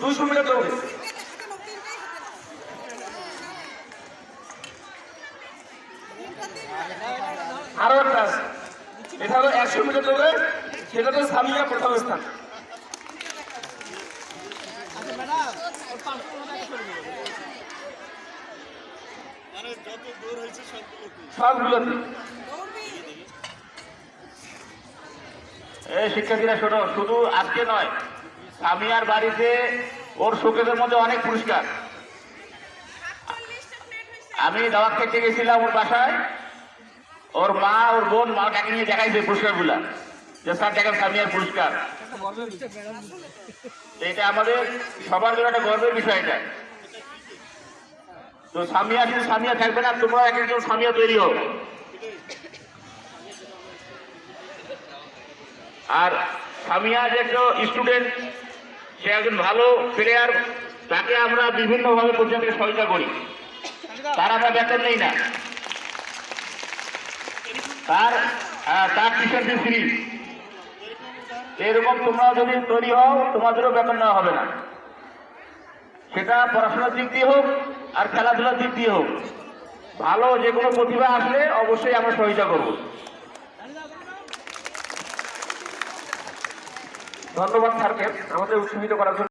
দুইশো মিটার দৌড়ে। আরও একটা আছে। এটা হলো একশো মিটার দৌড়ে, সেটা তো সামিয়া প্রথম স্থান। সবগুলোতে এই শিক্ষার্থীরা শোনো, শুধু আজকে নয় সামিয়ার বাড়িতে ওর শোকেদের মধ্যে অনেক পুরস্কার। আমি দাওয়াত খেতে গেছিলাম ওর বাসায়। ওর মা, ওর বোন মা ডাকে নিয়ে দেখাইছে পুরস্কারগুলা? যে স্যার দেখেন সামিয়ার পুরস্কার। এটা আমাদের সবার জন্য একটা গর্বের বিষয় এটা। তো সামিয়া শুধু সামিয়া থাকবে না, তোমরা এক একজন সামিয়া তৈরি হোক আর সামিয়া যে স্টুডেন্ট সে একজন ভালো প্লেয়ার তাকে আমরা বিভিন্নভাবে পর্যন্ত সহায়তা করি। তার আমরা বেতন নেই না। তার তার টিচার ফ্রি এরকম তোমরা যদি তৈরি হও, তোমাদেরও বেতন নেওয়া হবে না। সেটা পড়াশোনার দিক দিয়ে হোক আর খেলাধুলার দিক দিয়ে হোক। ভালো যে কোনো প্রতিভা আসলে অবশ্যই আমরা সহায়তা করব। ধন্যবাদ স্যারকে আমাদের উৎসাহিত করার জন্য।